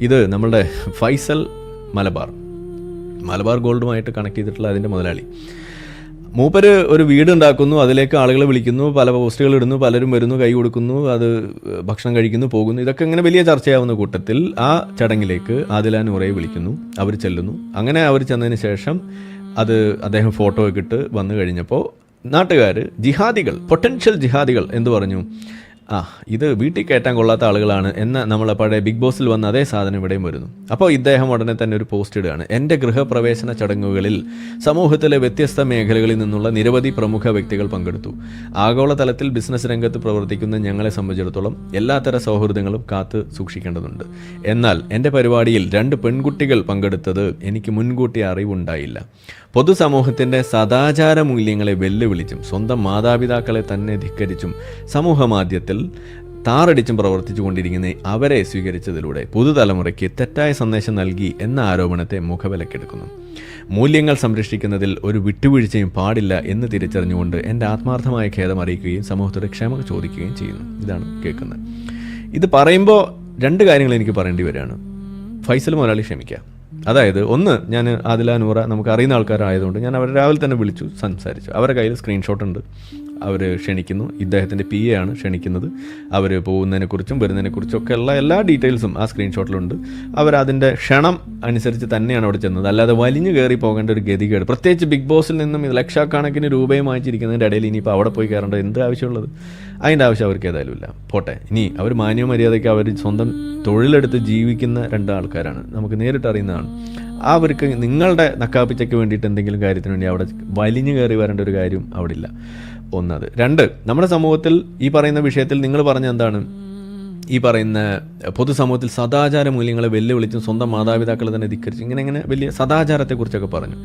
ഇത് നമ്മളുടെ ഫൈസൽ മലബാർ. മലബാർ ഗോൾഡുമായിട്ട് കണക്ട് ചെയ്തിട്ടുള്ള അതിന്റെ മുതലാളി. മൂപ്പര് ഒരു വീട് ഉണ്ടാക്കുന്നു അതിലേക്ക് ആളുകളെ വിളിക്കുന്നു പല പോസ്റ്റുകൾ ഇടുന്നു പലരും വരുന്നു കൈ കൊടുക്കുന്നു അത് ഭക്ഷണം കഴിക്കുന്നു പോകുന്നു. ഇതൊക്കെ ഇങ്ങനെ വലിയ ചർച്ചയാവുന്ന കൂട്ടത്തിൽ ആ ചടങ്ങിലേക്ക് ആദിലാൻ ഉറയെ വിളിക്കുന്നു അവർ ചെല്ലുന്നു. അങ്ങനെ അവർ ചെന്നതിന് ശേഷം അത് അദ്ദേഹം ഫോട്ടോ ഒക്കെ ഇട്ട് വന്നു കഴിഞ്ഞപ്പോൾ നാട്ടുകാർ ജിഹാദികൾ പൊട്ടൻഷ്യൽ ജിഹാദികൾ എന്ന് പറഞ്ഞു ആ ഇത് വീട്ടിൽ കയറ്റാൻ കൊള്ളാത്ത ആളുകളാണ് എന്ന നമ്മളെ പഴയ ബിഗ് ബോസിൽ വന്ന അതേ സാധനം ഇവിടെയും വരുന്നു. അപ്പോൾ ഇദ്ദേഹം ഉടനെ തന്നെ ഒരു പോസ്റ്റ് ഇടുകയാണ്. എന്റെ ഗൃഹപ്രവേശന ചടങ്ങുകളിൽ സമൂഹത്തിലെ വ്യത്യസ്ത മേഖലകളിൽ നിന്നുള്ള നിരവധി പ്രമുഖ വ്യക്തികൾ പങ്കെടുത്തു. ആഗോളതലത്തിൽ ബിസിനസ് രംഗത്ത് പ്രവർത്തിക്കുന്ന ഞങ്ങളെ സംബന്ധിച്ചിടത്തോളം എല്ലാത്തര സൗഹൃദങ്ങളും കാത്ത് സൂക്ഷിക്കേണ്ടതുണ്ട്. എന്നാൽ എന്റെ പരിപാടിയിൽ രണ്ട് പെൺകുട്ടികൾ പങ്കെടുത്തത് എനിക്ക് മുൻകൂട്ടി അറിവുണ്ടായില്ല. പൊതുസമൂഹത്തിന്റെ സദാചാര മൂല്യങ്ങളെ വെല്ലുവിളിച്ചും സ്വന്തം മാതാപിതാക്കളെ തന്നെ ധിക്കരിച്ചും താറടിച്ചും പ്രവർത്തിച്ചു കൊണ്ടിരിക്കുന്ന അവരെ സ്വീകരിച്ചതിലൂടെ പുതുതലമുറയ്ക്ക് തെറ്റായ സന്ദേശം നൽകി എന്ന ആരോപണത്തെ മുഖവിലക്കെടുക്കുന്നു. മൂല്യങ്ങൾ സംരക്ഷിക്കുന്നതിൽ ഒരു വിട്ടുവീഴ്ചയും പാടില്ല എന്ന് തിരിച്ചറിഞ്ഞുകൊണ്ട് എന്റെ ആത്മാർത്ഥമായ ഖേദം അറിയിക്കുകയും സമൂഹത്തോട് ക്ഷമ ചോദിക്കുകയും ചെയ്യുന്നു. ഇതാണ് കേൾക്കുന്നത്. ഇത് പറയുമ്പോൾ രണ്ട് കാര്യങ്ങൾ എനിക്ക് പറയേണ്ടി വരികയാണ്. ഫൈസൽ മുതലാളി ക്ഷമിക്കുക. അതായത് ഒന്ന് ഞാൻ ആദില നൂറ നമുക്ക് അറിയുന്ന ആൾക്കാരായതുകൊണ്ട് ഞാൻ അവരെ രാവിലെ തന്നെ വിളിച്ചു സംസാരിച്ചു. അവരുടെ കയ്യിൽ സ്ക്രീൻഷോട്ട് ഉണ്ട് അവർ ക്ഷണിക്കുന്നു. ഇദ്ദേഹത്തിന്റെ പി എ ആണ് ക്ഷണിക്കുന്നത്. അവർ പോകുന്നതിനെക്കുറിച്ചും വരുന്നതിനെക്കുറിച്ചും ഒക്കെ ഉള്ള എല്ലാ ഡീറ്റെയിൽസും ആ സ്ക്രീൻഷോട്ടിലുണ്ട്. അവരതിന്റെ ക്ഷണം അനുസരിച്ച് തന്നെയാണ് അവിടെ ചെന്നത്. അല്ലാതെ വലിഞ്ഞു കയറി പോകേണ്ട ഒരു ഗതികേട്. പ്രത്യേകിച്ച് ബിഗ് ബോസിൽ നിന്നും ലക്ഷക്കണക്കിന് രൂപയും വാങ്ങിച്ചിരിക്കുന്നതിന്റെ ഇടയിൽ ഇനിയിപ്പോൾ അവിടെ പോയി കയറേണ്ട എന്ത് ആവശ്യമുള്ളത്? അതിന്റെ ആവശ്യം അവർക്ക് ഏതായാലും ഇല്ല പോട്ടെ. ഇനി അവർ മാന്യ മര്യാദയ്ക്ക് അവർ സ്വന്തം തൊഴിലെടുത്ത് ജീവിക്കുന്ന രണ്ട് ആൾക്കാരാണ്. നമുക്ക് നേരിട്ട് അറിയുന്നതാണ്. അവർക്ക് നിങ്ങളുടെ നക്കാപ്പിച്ചയ്ക്ക് വേണ്ടിയിട്ട് എന്തെങ്കിലും കാര്യത്തിന് വേണ്ടി അവിടെ വലിഞ്ഞു കയറി വരേണ്ട ഒരു കാര്യം അവിടെ ഇല്ല ഒന്നത്. രണ്ട് നമ്മുടെ സമൂഹത്തിൽ ഈ പറയുന്ന വിഷയത്തിൽ നിങ്ങൾ പറഞ്ഞ എന്താണ്? ഈ പറയുന്ന പൊതുസമൂഹത്തിൽ സദാചാര മൂല്യങ്ങളെ വെല്ലുവിളിച്ചും സ്വന്തം മാതാപിതാക്കളെ തന്നെ ധിക്കരിച്ചു ഇങ്ങനെ ഇങ്ങനെ വലിയ സദാചാരത്തെക്കുറിച്ചൊക്കെ പറഞ്ഞു.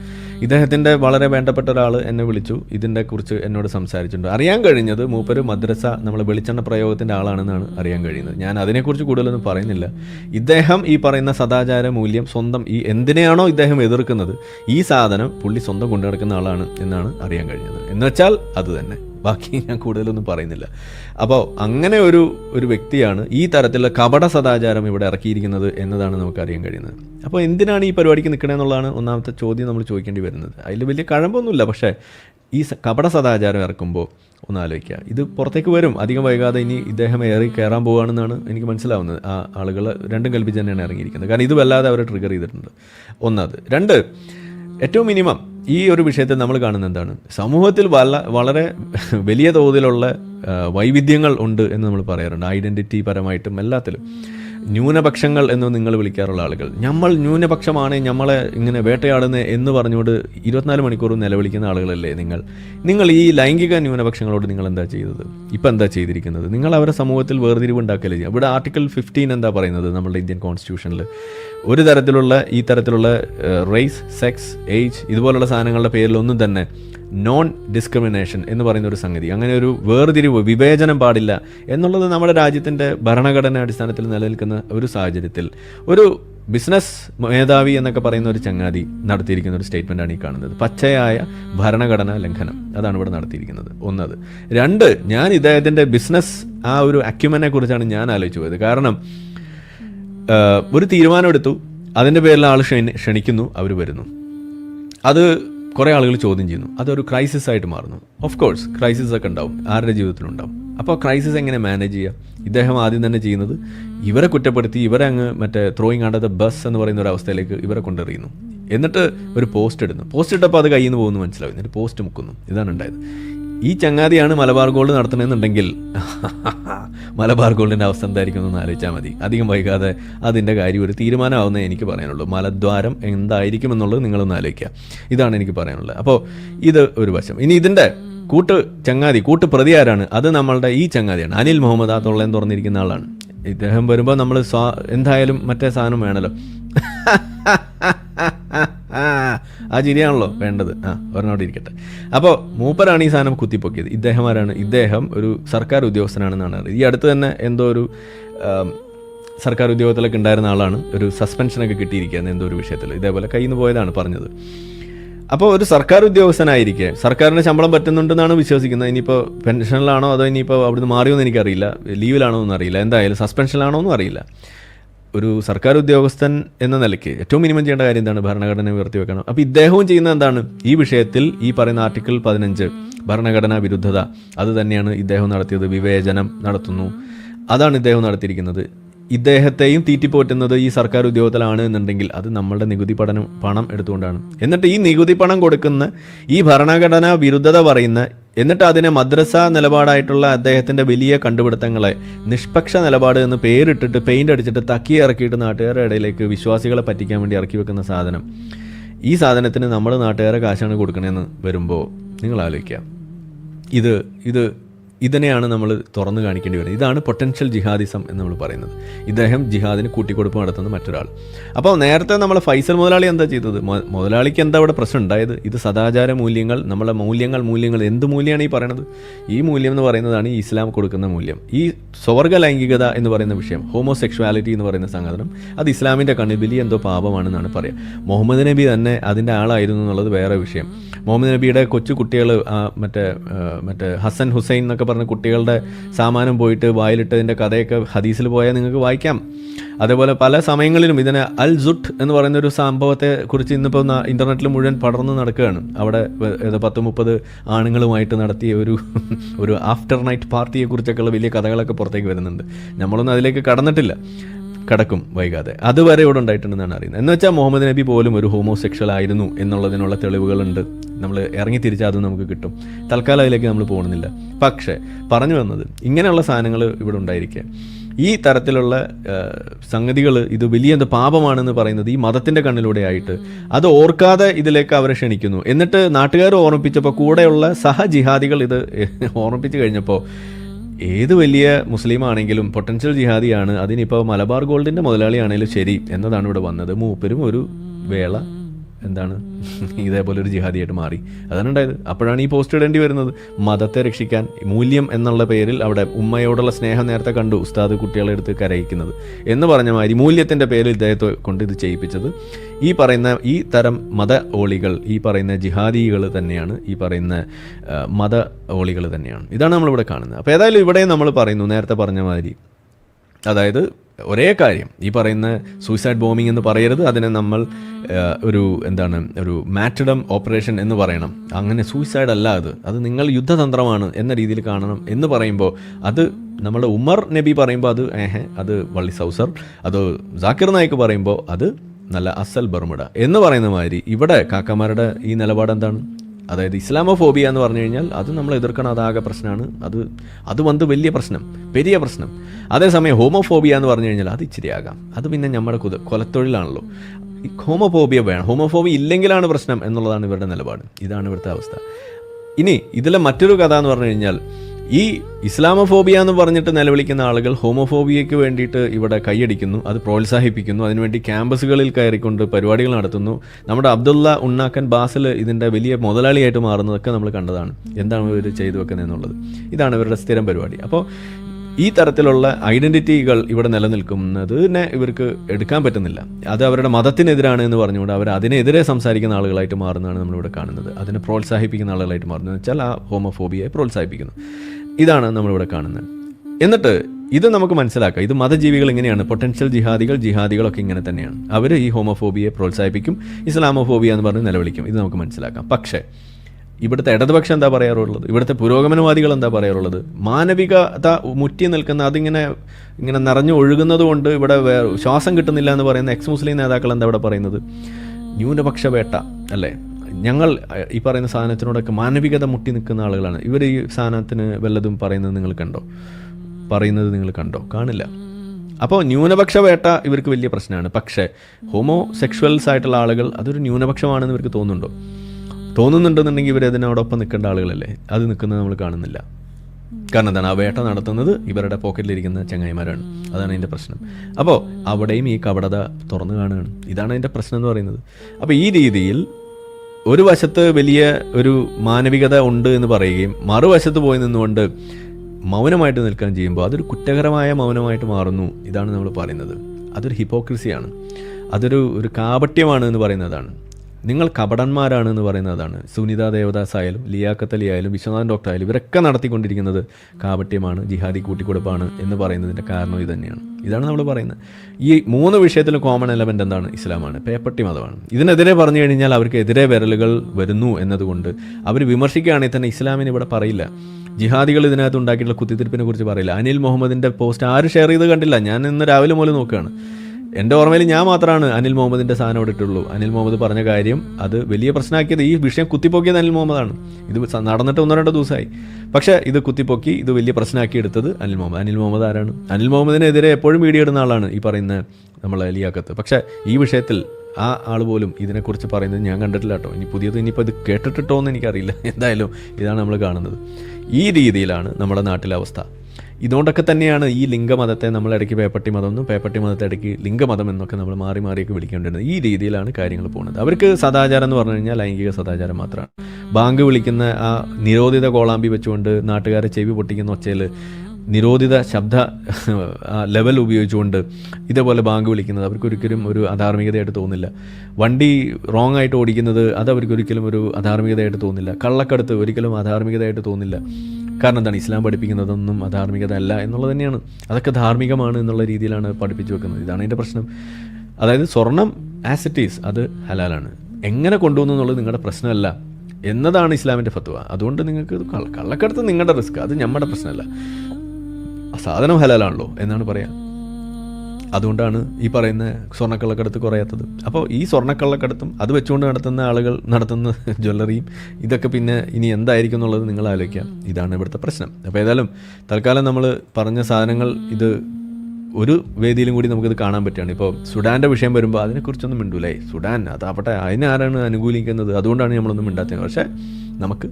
ഇദ്ദേഹത്തിന്റെ വളരെ വേണ്ടപ്പെട്ട ഒരാൾ എന്നെ വിളിച്ചു. ഇതിന്റെ കുറിച്ച് എന്നോട് സംസാരിച്ചിട്ടുണ്ട്. അറിയാൻ കഴിഞ്ഞത് മൂപ്പര് മദ്രസ നമ്മൾ വെളിച്ചെണ്ണ പ്രയോഗത്തിന്റെ ആളാണെന്നാണ് അറിയാൻ കഴിയുന്നത്. ഞാൻ അതിനെക്കുറിച്ച് കൂടുതലൊന്നും പറയുന്നില്ല. ഇദ്ദേഹം ഈ പറയുന്ന സദാചാര മൂല്യം സ്വന്തം ഈ എന്തിനെയാണോ ഇദ്ദേഹം എതിർക്കുന്നത്? ഈ സാധനം പുള്ളി സ്വന്തം കൊണ്ടു നടക്കുന്ന ആളാണ് എന്നാണ് അറിയാൻ കഴിഞ്ഞത്. എന്നുവെച്ചാൽ അത് തന്നെ. ബാക്കി ഞാൻ കൂടുതലൊന്നും പറയുന്നില്ല. അപ്പോൾ അങ്ങനെ ഒരു ഒരു വ്യക്തിയാണ് ഈ തരത്തിലുള്ള കപട സദാചാരം ഇവിടെ ഇറക്കിയിരിക്കുന്നത് എന്നതാണ് നമുക്ക് അറിയാൻ കഴിയുന്നത്. അപ്പോൾ എന്തിനാണ് ഈ പരിപാടിക്ക് നിൽക്കണമെന്നുള്ളതാണ് ഒന്നാമത്തെ ചോദ്യം നമ്മൾ ചോദിക്കേണ്ടി വരുന്നത്. അതിൽ വലിയ കഴമ്പൊന്നുമില്ല പക്ഷേ ഈ കപട സദാചാരം ഇറക്കുമ്പോൾ ഒന്ന് ആലോചിക്കുക. ഇത് പുറത്തേക്ക് വരും. അധികം വൈകാതെ ഇനി ഇദ്ദേഹം ഏറി കയറാൻ പോവുകയാണെന്നാണ് എനിക്ക് മനസ്സിലാവുന്നത്. ആ ആളുകൾ രണ്ടും കൽപ്പിച്ച് തന്നെയാണ് ഇറങ്ങിയിരിക്കുന്നത്. കാരണം ഇത് വല്ലാതെ അവരെ ട്രിഗർ ചെയ്തിട്ടുണ്ട്. ഒന്നത് രണ്ട് ഏറ്റവും മിനിമം ഈ ഒരു വിഷയത്തെ നമ്മൾ കാണുന്നത് എന്താണ്? സമൂഹത്തിൽ വല്ല വളരെ വലിയ തോതിലുള്ള വൈവിധ്യങ്ങൾ ഉണ്ട് എന്ന് നമ്മൾ പറയാറുണ്ട്. ഐഡന്റിറ്റി പരമായിട്ടും എല്ലാത്തിലും. ന്യൂനപക്ഷങ്ങൾ എന്ന് നിങ്ങൾ വിളിക്കാറുള്ള ആളുകൾ. നമ്മൾ ന്യൂനപക്ഷമാണ് നമ്മളെ ഇങ്ങനെ വേട്ടയാടുന്നത് എന്ന് പറഞ്ഞുകൊണ്ട് ഇരുപത്തിനാല് മണിക്കൂറും നിലവിളിക്കുന്ന ആളുകളല്ലേ നിങ്ങൾ. നിങ്ങൾ ഈ ലൈംഗിക ന്യൂനപക്ഷങ്ങളോട് നിങ്ങൾ എന്താ ചെയ്തത്? ഇപ്പം എന്താ ചെയ്തിരിക്കുന്നത്? നിങ്ങൾ അവരെ സമൂഹത്തിൽ വേർതിരിവ് ഉണ്ടാക്കല്ലേ ചെയ്യുക ഇവിടെ ആർട്ടിക്കിൾ ഫിഫ്റ്റീൻ എന്താ പറയുന്നത് നമ്മുടെ ഇന്ത്യൻ കോൺസ്റ്റിറ്റ്യൂഷനിൽ ഒരു തരത്തിലുള്ള ഈ തരത്തിലുള്ള റേസ് സെക്സ് ഏജ് ഇതുപോലുള്ള സാധനങ്ങളുടെ പേരിലൊന്നും തന്നെ നോൺ ഡിസ്ക്രിമിനേഷൻ എന്ന് പറയുന്ന ഒരു സംഗതി. അങ്ങനെ ഒരു വേർതിരിവ് വിവേചനം പാടില്ല എന്നുള്ളത് നമ്മുടെ രാജ്യത്തിന്റെ ഭരണഘടന അടിസ്ഥാനത്തിൽ നിലനിൽക്കുന്ന ഒരു സാഹചര്യത്തിൽ ഒരു ബിസിനസ് മേധാവി എന്നൊക്കെ പറയുന്ന ഒരു ചങ്ങാതി നടത്തിയിരിക്കുന്ന ഒരു സ്റ്റേറ്റ്മെന്റാണ് ഈ കാണുന്നത്. പച്ചയായ ഭരണഘടനാ ലംഘനം. അതാണ് ഇവിടെ നടത്തിയിരിക്കുന്നത്. ഒന്നത്. രണ്ട് ഞാൻ ഇദ്ദേഹത്തിന്റെ ബിസിനസ് ആ ഒരു അക്യുമനെ കുറിച്ചാണ് ഞാൻ ആലോചിച്ചു പോയത്. കാരണം ഒരു തീരുമാനമെടുത്തു. അതിന്റെ പേരിൽ ആൾ ക്ഷണി ക്ഷണിക്കുന്നു അവർ വരുന്നു. അത് കുറേ ആളുകൾ ചോദ്യം ചെയ്യുന്നു. അതൊരു ക്രൈസിസ് ആയിട്ട് മാറുന്നു. ഓഫ് കോഴ്സ് ക്രൈസിസ് ഒക്കെ ഉണ്ടാവും. ആരുടെ ജീവിതത്തിലുണ്ടാവും. അപ്പോൾ ക്രൈസിസ് എങ്ങനെ മാനേജ് ചെയ്യുക ഇദ്ദേഹം ആദ്യം തന്നെ ചെയ്യുന്നത് ഇവരെ കുറ്റപ്പെടുത്തി ഇവരെ അങ്ങ് മറ്റേ ത്രോയിങ് ആണ്ടത് ബസ് എന്ന് പറയുന്ന ഒരു അവസ്ഥയിലേക്ക് ഇവരെ കൊണ്ടെറിയുന്നു. എന്നിട്ട് ഒരു പോസ്റ്റ് ഇടുന്നു. പോസ്റ്റ് ഇട്ടപ്പോൾ അത് കയ്യിൽ നിന്ന് പോകുന്നു മനസ്സിലാവും എന്നിട്ട് പോസ്റ്റ് മുക്കുന്നു. ഇതാണ് ഉണ്ടായത്. ഈ ചങ്ങാതിയാണ് മലബാർ ഗോൾഡ് നടത്തണമെന്നുണ്ടെങ്കിൽ മലബാർ ഗോൾഡിന്റെ അവസ്ഥ എന്തായിരിക്കും എന്ന് ആലോചിച്ചാൽ മതി. അധികം വൈകാതെ അതിന്റെ കാര്യം ഒരു തീരുമാനമാവുന്നേ എനിക്ക് പറയാനുള്ളൂ. മലദ്വാരം എന്തായിരിക്കും എന്നുള്ളത് നിങ്ങളൊന്ന് ആലോചിക്കുക. ഇതാണ് എനിക്ക് പറയാനുള്ളത്. അപ്പോൾ ഇത് ഒരു വശം. ഇനി ഇതിന്റെ കൂട്ട് ചങ്ങാതി കൂട്ട് പ്രതി ആരാണ്? അത് നമ്മളുടെ ഈ ചങ്ങാതിയാണ്. അനിൽ മുഹമ്മദ് ആ തൊള്ളേൻ തുറന്നിരിക്കുന്ന ആളാണ്. ഇദ്ദേഹം വരുമ്പോൾ നമ്മൾ എന്തായാലും മറ്റേ സാധനം വേണമല്ലോ ആ ചിരിയാണല്ലോ വേണ്ടത്. ആ ഒരെണ്ണോടെ ഇരിക്കട്ടെ. അപ്പോൾ മൂപ്പരാണ് ഈ സാധനം കുത്തിപ്പൊക്കിയത്. ഇദ്ദേഹം ആരാണ് ഇദ്ദേഹം ഒരു സർക്കാർ ഉദ്യോഗസ്ഥനാണെന്നാണ് അറിയുന്നത്. ഈ അടുത്ത് തന്നെ എന്തോ ഒരു സർക്കാർ ഉദ്യോഗത്തിലൊക്കെ ഉണ്ടായിരുന്ന ആളാണ്. ഒരു സസ്പെൻഷനൊക്കെ കിട്ടിയിരിക്കുകയാണ് എന്തോ ഒരു വിഷയത്തിൽ ഇതേപോലെ കയ്യിൽ നിന്ന് പോയതാണ് പറഞ്ഞത്. അപ്പോൾ ഒരു സർക്കാർ ഉദ്യോഗസ്ഥനായിരിക്കെ. സർക്കാരിന് ശമ്പളം പറ്റുന്നുണ്ടെന്നാണ് വിശ്വസിക്കുന്നത്. ഇനിയിപ്പോൾ പെൻഷനിലാണോ അതോ ഇനിയിപ്പോൾ അവിടുന്ന് മാറിയോ എന്ന് എനിക്കറിയില്ല. ലീവിലാണോ എന്നറിയില്ല എന്തായാലും സസ്പെൻഷനിലാണോ എന്നും അറിയില്ല. ഒരു സർക്കാർ ഉദ്യോഗസ്ഥൻ എന്ന നിലയ്ക്ക് ഏറ്റവും മിനിമം ചെയ്യേണ്ട കാര്യം എന്താണ്? ഭരണഘടന ഉയർത്തി വെക്കണം. അപ്പോൾ ഇദ്ദേഹവും ചെയ്യുന്ന എന്താണ്? ഈ വിഷയത്തിൽ ഈ പറയുന്ന ആർട്ടിക്കിൾ പതിനഞ്ച് ഭരണഘടനാ വിരുദ്ധത അത് തന്നെയാണ് ഇദ്ദേഹം നടത്തിയത് വിവേചനം നടത്തുന്നു. അതാണ് ഇദ്ദേഹം നടത്തിയിരിക്കുന്നത്. ഇദ്ദേഹത്തെയും തീറ്റിപ്പോറ്റുന്നത് ഈ സർക്കാർ ഉദ്യോഗത്തിലാണ് എന്നുണ്ടെങ്കിൽ അത് നമ്മളുടെ നികുതി പഠനം പണം എടുത്തുകൊണ്ടാണ്. എന്നിട്ട് ഈ നികുതി പണം കൊടുക്കുന്ന ഈ ഭരണഘടനാ വിരുദ്ധത പറയുന്ന എന്നിട്ട് അതിനെ മദ്രസ നിലപാടായിട്ടുള്ള അദ്ദേഹത്തിന്റെ വലിയ കണ്ടുപിടുത്തങ്ങളെ നിഷ്പക്ഷ നിലപാട് എന്ന് പേരിട്ടിട്ട് പെയിന്റ് അടിച്ചിട്ട് തക്കി ഇറക്കിയിട്ട് നാട്ടുകാരുടെ ഇടയിലേക്ക് വിശ്വാസികളെ പറ്റിക്കാൻ വേണ്ടി ഇറക്കി വെക്കുന്ന സാധനം. ഈ സാധനത്തിന് നമ്മൾ നാട്ടുകാരെ കാശാണ് കൊടുക്കണമെന്ന് വരുമ്പോൾ നിങ്ങൾ ആലോചിക്കുക. ഇത് ഇത് ഇതിനെയാണ് നമ്മൾ തുറന്നു കാണിക്കേണ്ടി വരുന്നത്. ഇതാണ് പൊട്ടൻഷ്യൽ ജിഹാദിസം എന്ന് നമ്മൾ പറയുന്നത്. ഇദ്ദേഹം ജിഹാദിന് കൂട്ടിക്കൊടുപ്പ് നടത്തുന്ന മറ്റൊരാൾ. അപ്പോൾ നേരത്തെ നമ്മൾ ഫൈസൽ മുതലാളി എന്താ ചെയ്തത്? മുതലാളിക്ക് എന്താ അവിടെ പ്രശ്നം ഉണ്ടായത്? ഇത് സദാചാര മൂല്യങ്ങൾ നമ്മളെ മൂല്യങ്ങൾ മൂല്യങ്ങൾ എന്ത് മൂല്യമാണ് ഈ പറയുന്നത് ഈ മൂല്യം എന്ന് പറയുന്നതാണ് ഈ ഇസ്ലാം കൊടുക്കുന്ന മൂല്യം. ഈ സ്വർഗ ലൈംഗികത എന്ന് പറയുന്ന വിഷയം ഹോമോസെക്ഷുവാലിറ്റി എന്ന് പറയുന്ന സംഘടനം അത് ഇസ്ലാമിന്റെ കണ്ണിൽ വലിയ എന്തോ പാപമാണെന്നാണ് പറയുക മുഹമ്മദ് നബി തന്നെ അതിന്റെ ആളായിരുന്നു എന്നുള്ളത് വേറെ വിഷയം. മുഹമ്മദ് നബിയുടെ കൊച്ചു കുട്ടികൾ മറ്റേ മറ്റേ ഹസൻ ഹുസൈൻ എന്നൊക്കെ പറഞ്ഞ കുട്ടികളുടെ സാമാനം പോയിട്ട് വായിലിട്ടതിന്റെ കഥയൊക്കെ ഹദീസിൽ പോയാൽ നിങ്ങൾക്ക് വായിക്കാം. അതേപോലെ പല സമയങ്ങളിലും ഇതിനെ അൽ ജുട്ട് എന്ന് പറയുന്ന ഒരു സംഭവത്തെ കുറിച്ച് ഇന്നിപ്പോൾ ഇന്റർനെറ്റിൽ മുഴുവൻ പടർന്ന് നടക്കുകയാണ്. അവിടെ പത്ത് മുപ്പത് ആണുങ്ങളുമായിട്ട് നടത്തിയ ഒരു ഒരു ആഫ്റ്റർ നൈറ്റ് പാർട്ടിയെക്കുറിച്ചൊക്കെയുള്ള വലിയ കഥകളൊക്കെ പുറത്തേക്ക് വരുന്നുണ്ട്. നമ്മളൊന്നും അതിലേക്ക് കടന്നിട്ടില്ല. കടക്കും വൈകാതെ. അതുവരെ ഇവിടെ ഉണ്ടായിട്ടുണ്ടെന്നാണ് അറിയുന്നത്. എന്ന് വെച്ചാൽ മുഹമ്മദ് നബി പോലും ഒരു ഹോമോസെക്ഷൽ ആയിരുന്നു എന്നുള്ളതിനുള്ള തെളിവുകളുണ്ട്. നമ്മൾ ഇറങ്ങി തിരിച്ചാൽ അത് നമുക്ക് കിട്ടും. തൽക്കാലം അതിലേക്ക് നമ്മൾ പോകുന്നില്ല. പക്ഷേ പറഞ്ഞു വന്നത് ഇങ്ങനെയുള്ള സാധനങ്ങൾ ഇവിടെ ഉണ്ടായിരിക്കുക ഈ തരത്തിലുള്ള സംഗതികൾ ഇത് വലിയ എന്ത് പാപമാണെന്ന് പറയുന്നത് ഈ മതത്തിന്റെ കണ്ണിലൂടെ ആയിട്ട് അത് ഓർക്കാതെ ഇതിലേക്ക് അവരെ ക്ഷണിക്കുന്നു. എന്നിട്ട് നാട്ടുകാർ ഓർമ്മിപ്പിച്ചപ്പോൾ കൂടെയുള്ള സഹജിഹാദികൾ ഇത് ഓർമ്മിപ്പിച്ച് കഴിഞ്ഞപ്പോൾ ഏത് വലിയ മുസ്ലിം ആണെങ്കിലും പൊട്ടൻഷ്യൽ ജിഹാദിയാണ് അതിനിപ്പോൾ മലബാർ ഗോൾഡിന്റെ മുതലാളിയാണെങ്കിലും ശരി എന്നതാണ് ഇവിടെ വന്നത്. മൂപ്പരും ഒരു വേള എന്താണ്? ഇതേപോലെ ഒരു ജിഹാദിയായിട്ട് മാറി. അതാണ് ഉണ്ടായത്. അപ്പോഴാണ് ഈ പോസ്റ്റ് ഇടേണ്ടി വരുന്നത്. മതത്തെ രക്ഷിക്കാൻ മൂല്യം എന്നുള്ള പേരിൽ അവിടെ ഉമ്മയോടുള്ള സ്നേഹം നേരത്തെ കണ്ടു. ഉസ്താദ് കുട്ടികളെ എടുത്ത് കരയിക്കുന്നത്. എന്ന് പറഞ്ഞ മാതിരി മൂല്യത്തിന്റെ പേരിൽ ഇദ്ദേഹത്തെ കൊണ്ട് ഇത് ചെയ്യിപ്പിച്ചത്. ഈ പറയുന്ന ഈ തരം മത ഓളികൾ ഈ പറയുന്ന ജിഹാദികൾ തന്നെയാണ്. ഈ പറയുന്ന മത ഓളികൾ തന്നെയാണ്. ഇതാണ് നമ്മളിവിടെ കാണുന്നത്. അപ്പോൾ ഏതായാലും ഇവിടെ നമ്മൾ പറയുന്നു നേരത്തെ പറഞ്ഞ മാതിരി. അതായത് ഒരേ കാര്യം. ഈ പറയുന്ന സൂയിസൈഡ് ബോംബിംഗ് എന്ന് പറയരുത്. അതിനെ നമ്മൾ ഒരു എന്താണ് ഒരു മാറ്റഡം ഓപ്പറേഷൻ എന്ന് പറയണം. അങ്ങനെ സൂയിസൈഡ് അല്ല അത്. അത് നിങ്ങൾ യുദ്ധതന്ത്രമാണ് എന്ന രീതിയിൽ കാണണം എന്ന് പറയുമ്പോൾ അത് നമ്മുടെ ഉമർ നബി പറയുമ്പോൾ അത് ഏഹ് അത് വള്ളി സൗസർ അത് ജാക്കിർ നായിക്ക് പറയുമ്പോൾ അത് നല്ല അസൽ ബർമുട എന്ന് പറയുന്ന മാതിരി ഇവിടെ കാക്കമാരുടെ ഈ നിലപാട് എന്താണ് അതായത് ഇസ്ലാമോഫോബിയ എന്ന് പറഞ്ഞു കഴിഞ്ഞാൽ അത് നമ്മൾ എതിർക്കണം അതാകെ പ്രശ്നമാണ്. അത് അത് വന്ന് വലിയ പ്രശ്നം വലിയ പ്രശ്നം. അതേസമയം ഹോമോഫോബിയ എന്ന് പറഞ്ഞു കഴിഞ്ഞാൽ അത് ഇച്ചിരി ആകാം അത് പിന്നെ നമ്മുടെ കുത കൊലത്തൊഴിലാണല്ലോ. ഹോമോഫോബിയ വേണം. ഹോമോഫോബിയ ഇല്ലെങ്കിലാണ് പ്രശ്നം എന്നുള്ളതാണ് ഇവരുടെ നിലപാട്. ഇതാണ് ഇവിടുത്തെ അവസ്ഥ. ഇനി ഇതിലെ മറ്റൊരു കഥ എന്ന് പറഞ്ഞു കഴിഞ്ഞാൽ ഈ ഇസ്ലാമഫോബിയ എന്ന് പറഞ്ഞിട്ട് നിലവിളിക്കുന്ന ആളുകൾ ഹോമോഫോബിയയ്ക്ക് വേണ്ടിയിട്ട് ഇവിടെ കൈയടിക്കുന്നു അത് പ്രോത്സാഹിപ്പിക്കുന്നു അതിനുവേണ്ടി ക്യാമ്പസുകളിൽ കയറിക്കൊണ്ട് പരിപാടികൾ നടത്തുന്നു. നമ്മുടെ അബ്ദുള്ള ഉണ്ണാക്കൻ ബാസിൽ ഇതിന്റെ വലിയ മുതലാളിയായിട്ട് മാറുന്നതൊക്കെ നമ്മൾ കണ്ടതാണ്. എന്താണ് ഇവർ ചെയ്തു വെക്കുന്നത് എന്നുള്ളത്. ഇതാണ് ഇവരുടെ സ്ഥിരം പരിപാടി. അപ്പോൾ ഈ തരത്തിലുള്ള ഐഡന്റിറ്റികൾ ഇവിടെ നിലനിൽക്കുന്നതിനെ ഇവർക്ക് എടുക്കാൻ പറ്റുന്നില്ല. അത് അവരുടെ മതത്തിനെതിരാണ് എന്ന് പറഞ്ഞുകൊണ്ട് അവർ അതിനെതിരെ സംസാരിക്കുന്ന ആളുകളായിട്ട് മാറുന്നതാണ് നമ്മളിവിടെ കാണുന്നത്. അതിനെ പ്രോത്സാഹിപ്പിക്കുന്ന ആളുകളായിട്ട് മാറുന്നത് വെച്ചാൽ ആ ഹോമോഫോബിയെ പ്രോത്സാഹിപ്പിക്കുന്നു. ഇതാണ് നമ്മളിവിടെ കാണുന്നത്. എന്നിട്ട് ഇത് നമുക്ക് മനസ്സിലാക്കാം. ഇത് മതജീവികൾ ഇങ്ങനെയാണ്. പൊട്ടൻഷ്യൽ ജിഹാദികൾ ജിഹാദികളൊക്കെ ഇങ്ങനെ തന്നെയാണ്. അവർ ഈ ഹോമോഫോബിയെ പ്രോത്സാഹിപ്പിക്കും ഇസ്ലാമോഫോബിയ എന്ന് പറഞ്ഞ് നിലവിളിക്കും. ഇത് നമുക്ക് മനസ്സിലാക്കാം. പക്ഷേ ഇവിടുത്തെ ഇടതുപക്ഷം എന്താ പറയാറുള്ളത്? ഇവിടുത്തെ പുരോഗമനവാദികൾ എന്താ പറയാറുള്ളത്? മാനവികത മുറ്റി നിൽക്കുന്ന അതിങ്ങനെ ഇങ്ങനെ നിറഞ്ഞു ഒഴുകുന്നത് കൊണ്ട് ഇവിടെ ശ്വാസം കിട്ടുന്നില്ല എന്ന് പറയുന്ന എക്സ് മുസ്ലിം നേതാക്കൾ എന്താ ഇവിടെ പറയുന്നത്? ന്യൂനപക്ഷ വേട്ട അല്ലേ? ഞങ്ങൾ ഈ പറയുന്ന സാധനത്തിനോടൊക്കെ മാനവികത മുട്ടി നിൽക്കുന്ന ആളുകളാണ്. ഇവർ ഈ സാധനത്തിന് വല്ലതും പറയുന്നത് നിങ്ങൾ കണ്ടോ? പറയുന്നത് നിങ്ങൾ കണ്ടോ? കാണില്ല. അപ്പോൾ ന്യൂനപക്ഷ വേട്ട ഇവർക്ക് വലിയ പ്രശ്നമാണ്. പക്ഷേ ഹോമോ സെക്ഷുവൽസ് ആയിട്ടുള്ള ആളുകൾ അതൊരു ന്യൂനപക്ഷമാണെന്ന് ഇവർക്ക് തോന്നുന്നുണ്ടോ? തോന്നുന്നുണ്ടെന്നുണ്ടെങ്കിൽ ഇവർ അതിനോടൊപ്പം നിൽക്കേണ്ട ആളുകളല്ലേ? അത് നിൽക്കുന്നത് നമ്മൾ കാണുന്നില്ല. കാരണം എന്താണ്? ആ വേട്ട നടത്തുന്നത് ഇവരുടെ പോക്കറ്റിലിരിക്കുന്ന ചങ്ങായിമാരാണ്. അതാണ് അതിന്റെ പ്രശ്നം. അപ്പോൾ അവിടെയും ഈ കപടത തുറന്നു കാണുകയാണ്. ഇതാണ് അതിന്റെ പ്രശ്നം എന്ന് പറയുന്നത്. അപ്പോൾ ഈ രീതിയിൽ ഒരു വശത്ത് വലിയ ഒരു മാനവികത ഉണ്ട് എന്ന് പറയുകയും മറുവശത്ത് പോയി നിന്നുകൊണ്ട് മൗനമായിട്ട് നിൽക്കാൻ ചെയ്യുമ്പോൾ അതൊരു കുറ്റകരമായ മൗനമായിട്ട് മാറുന്നു. ഇതാണ് നമ്മൾ പറയുന്നത്. അതൊരു ഹിപ്പോക്രസിയാണ് അതൊരു ഒരു കാപട്യമാണ് എന്ന് പറയുന്നതാണ്. നിങ്ങൾ കപടന്മാരാണ് എന്ന് പറയുന്നതാണ് സുനിത ദേവദാസ് ആയാലും ലിയാഖത്ത് അലി ആയാലും വിശ്വനാഥൻ ഡോക്ടർ ആയാലും ഇവരൊക്കെ നടത്തിക്കൊണ്ടിരിക്കുന്നത് കാപട്യമാണ് ജിഹാദി കൂട്ടിക്കൊടുപ്പാണ് എന്ന് പറയുന്നതിന്റെ കാരണം ഇത് തന്നെയാണ്. ഇതാണ് നമ്മൾ പറയുന്നത്. ഈ മൂന്ന് വിഷയത്തിലും കോമൺ എലമെന്റ് എന്താണ്? ഇസ്ലാമാണ്. പേപ്പട്ടി മതമാണ്. ഇതിനെതിരെ പറഞ്ഞു കഴിഞ്ഞാൽ അവർക്ക് എതിരെ വിരലുകൾ വരുന്നു എന്നതുകൊണ്ട് അവർ വിമർശിക്കുകയാണെങ്കിൽ തന്നെ ഇസ്ലാമിന് ഇവിടെ പറയില്ല. ജിഹാദികൾ ഇതിനകത്ത് ഉണ്ടാക്കിയിട്ടുള്ള കുത്തിത്തിരിപ്പിനെ കുറിച്ച് പറയില്ല. അനിൽ മുഹമ്മദിന്റെ പോസ്റ്റ് ആരും ഷെയർ ചെയ്ത് കണ്ടില്ല. ഞാൻ ഇന്ന് രാവിലെ മുതൽ നോക്കുകയാണ്. എന്റെ ഓർമ്മയിൽ ഞാൻ മാത്രമാണ് അനിൽ മുഹമ്മദിന്റെ സാധനം അവിടെ ഇട്ടുള്ളൂ. അനിൽ മുഹമ്മദ് പറഞ്ഞ കാര്യം അത് വലിയ പ്രശ്നമാക്കിയത് ഈ വിഷയം കുത്തിപ്പൊക്കിയത് അനിൽ മുഹമ്മദാണ്. ഇത് നടന്നിട്ട് ഒന്നോ രണ്ടോ ദിവസമായി. പക്ഷേ ഇത് കുത്തിപ്പൊക്കി ഇത് വലിയ പ്രശ്നമാക്കി എടുത്തത് അനിൽ മുഹമ്മദ്. അനിൽ മുഹമ്മദ് ആരാണ്? അനിൽ മുഹമ്മദിനെതിരെ എപ്പോഴും വീഡിയോ ഇടുന്ന ആളാണ് ഈ പറയുന്ന നമ്മളെ ലിയാക്കത്ത് പക്ഷേ ഈ വിഷയത്തിൽ ആ ആൾ പോലും ഇതിനെക്കുറിച്ച് പറയുന്നത് ഞാൻ കണ്ടിട്ടില്ല കേട്ടോ. ഇനി പുതിയത് ഇനിയിപ്പോൾ ഇത് കേട്ടിട്ടിട്ടോ എന്ന് എനിക്കറിയില്ല. എന്തായാലും ഇതാണ് നമ്മൾ കാണുന്നത്. ഈ രീതിയിലാണ് നമ്മുടെ നാട്ടിലെ അവസ്ഥ. ഇതുകൊണ്ടൊക്കെ തന്നെയാണ് ഈ ലിംഗമതത്തെ നമ്മൾ ഇടയ്ക്ക് പേപ്പട്ടി മതം എന്നും പേപ്പട്ടി മതത്തെ ഇടയ്ക്ക് ലിംഗമതം എന്നൊക്കെ നമ്മൾ മാറി മാറിയൊക്കെ വിളിക്കേണ്ടിരുന്നത്. ഈ രീതിയിലാണ് കാര്യങ്ങൾ പോകുന്നത്. അവർക്ക് സദാചാരം എന്ന് പറഞ്ഞു കഴിഞ്ഞാൽ ലൈംഗിക സദാചാരം മാത്രമാണ്. ബാങ്ക് വിളിക്കുന്ന ആ നിരോധിത കോളാമ്പി വെച്ചുകൊണ്ട് നാട്ടുകാരെ ചെവി പൊട്ടിക്കുന്ന ഒച്ചയിൽ നിരോധിത ശബ്ദ ലെവൽ ഉപയോഗിച്ചുകൊണ്ട് ഇതേപോലെ ബാങ്ക് വിളിക്കുന്നത് അവർക്കൊരിക്കലും ഒരു അധാർമികതയായിട്ട് തോന്നില്ല. വണ്ടി റോങ് ആയിട്ട് ഓടിക്കുന്നത് അത് അവർക്കൊരിക്കലും ഒരു അധാർമികതയായിട്ട് തോന്നില്ല. കള്ളക്കടത്ത് ഒരിക്കലും അധാർമികതയായിട്ട് തോന്നില്ല. കാരണം എന്താണ്? ഇസ്ലാം പഠിപ്പിക്കുന്നതൊന്നും അധാർമികത അല്ല എന്നുള്ളത് തന്നെയാണ്. അതൊക്കെ ധാർമ്മികമാണ് എന്നുള്ള രീതിയിലാണ് പഠിപ്പിച്ചു വെക്കുന്നത്. ഇതാണ് അതിന്റെ പ്രശ്നം. അതായത് സ്വർണം ഈസ് അത് ഹലാലാണ്. എങ്ങനെ കൊണ്ടുവന്നു എന്നുള്ളത് നിങ്ങളുടെ പ്രശ്നമല്ല എന്നതാണ് ഇസ്ലാമിന്റെ ഫത്വ. അതുകൊണ്ട് നിങ്ങൾക്ക് കള്ളക്കടത്ത് നിങ്ങളുടെ റിസ്ക് അത് നമ്മുടെ പ്രശ്നമല്ല. സാധനം ഹലാലാണല്ലോ എന്നാണ് പറയാ. അതുകൊണ്ടാണ് ഈ പറയുന്ന സ്വർണക്കള്ളക്കടത്ത് കുറയാത്തത്. അപ്പോൾ ഈ സ്വർണക്കള്ളക്കടത്തും അത് വെച്ചുകൊണ്ട് നടത്തുന്ന ആളുകൾ നടത്തുന്ന ജ്വല്ലറിയും ഇതൊക്കെ പിന്നെ ഇനി എന്തായിരിക്കും എന്നുള്ളത് നിങ്ങൾ ആലോചിക്കാം. ഇതാണ് ഇവിടുത്തെ പ്രശ്നം. അപ്പോൾ ഏതായാലും തൽക്കാലം നമ്മൾ പറഞ്ഞ സാധനങ്ങൾ ഇത് ഒരു വേദിയിലും കൂടി നമുക്കിത് കാണാൻ പറ്റുകയാണ്. ഇപ്പോൾ സുഡാന്റെ വിഷയം വരുമ്പോൾ അതിനെക്കുറിച്ചൊന്നും മിണ്ടൂലേ? സുഡാൻ അതാവട്ടെ അതിനെ ആരാണ് അനുകൂലിക്കുന്നത്? അതുകൊണ്ടാണ് നമ്മളൊന്നും മിണ്ടാത്തത്. പക്ഷേ നമുക്ക്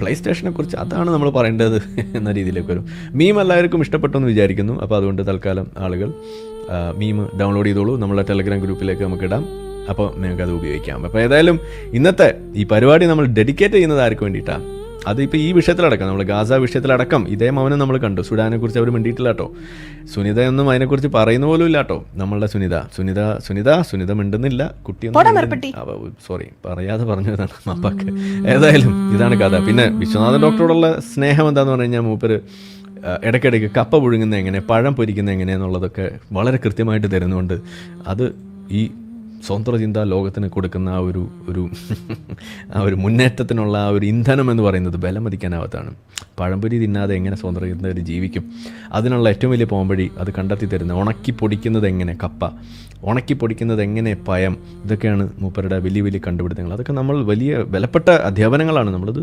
പ്ലേ സ്റ്റേഷനെ കുറിച്ച് അതാണ് നമ്മൾ പറയേണ്ടത് എന്ന രീതിയിലേക്ക് വരും. മീം എല്ലാവർക്കും ഇഷ്ടപ്പെട്ടു എന്ന് വിചാരിക്കുന്നു. അപ്പോൾ അതുകൊണ്ട് തൽക്കാലം ആളുകൾ മീം ഡൗൺലോഡ് ചെയ്തോളൂ. നമ്മളെ ടെലഗ്രാം ഗ്രൂപ്പിലേക്ക് നമുക്ക് ഇടാം. അപ്പോൾ നിങ്ങൾക്ക് അത് ഉപയോഗിക്കാം. അപ്പോൾ ഏതായാലും ഇന്നത്തെ ഈ പരിപാടി നമ്മൾ ഡെഡിക്കേറ്റ് ചെയ്യുന്നത് ആർക്ക് വേണ്ടിയിട്ടാണ് അതിപ്പോൾ ഈ വിഷയത്തിലടക്കം നമ്മൾ ഗാസ വിഷയത്തിലടക്കം ഇതേ മൗനം നമ്മൾ കണ്ടു. സുഡാനെ കുറിച്ച് അവർ മിണ്ടിയിട്ടില്ല കേട്ടോ. സുനിതയൊന്നും അതിനെക്കുറിച്ച് പറയുന്ന പോലും ഇല്ല കേട്ടോ. നമ്മളുടെ സുനിത. സുനിത സുനിത സുനിത മിണ്ടുന്നില്ല. കുട്ടിയൊന്നും സോറി പറയാതെ പറഞ്ഞതാണ് മപ്പാക്ക് ഏതായാലും ഇതാണ് കഥ. പിന്നെ വിശ്വനാഥൻ ഡോക്ടറോടുള്ള സ്നേഹം എന്താന്ന് പറഞ്ഞു കഴിഞ്ഞാൽ മൂപ്പര് ഇടയ്ക്കിടയ്ക്ക് കപ്പ പുഴുങ്ങുന്ന എങ്ങനെ പഴം പൊരിക്കുന്ന എങ്ങനെ എന്നുള്ളതൊക്കെ വളരെ കൃത്യമായിട്ട് തരുന്നുണ്ട്. അത് ഈ സ്വതന്ത്ര ചിന്ത ലോകത്തിന് കൊടുക്കുന്ന ആ ഒരു ഒരു ആ ഒരു മുന്നേറ്റത്തിനുള്ള ആ ഒരു ഇന്ധനം എന്ന് പറയുന്നത് ബലമതിക്കാനാവാത്തതാണ് പഴംപൊരി തിന്നാതെ എങ്ങനെ സ്വതന്ത്ര ചിന്തകർ ജീവിക്കും? അതിനുള്ള ഏറ്റവും വലിയ പോംവഴി അത് കണ്ടെത്തി തരുന്നത് ഉണക്കി പൊടിക്കുന്നത് എങ്ങനെ കപ്പ ഉണക്കി പൊടിക്കുന്നത് എങ്ങനെ പയം ഇതൊക്കെയാണ് മൂപ്പരുടെ വലിയ വലിയ കണ്ടുപിടുത്തങ്ങൾ. അതൊക്കെ നമ്മൾ വലിയ വിലപ്പെട്ട അധ്യാപനങ്ങളാണ്. നമ്മളത്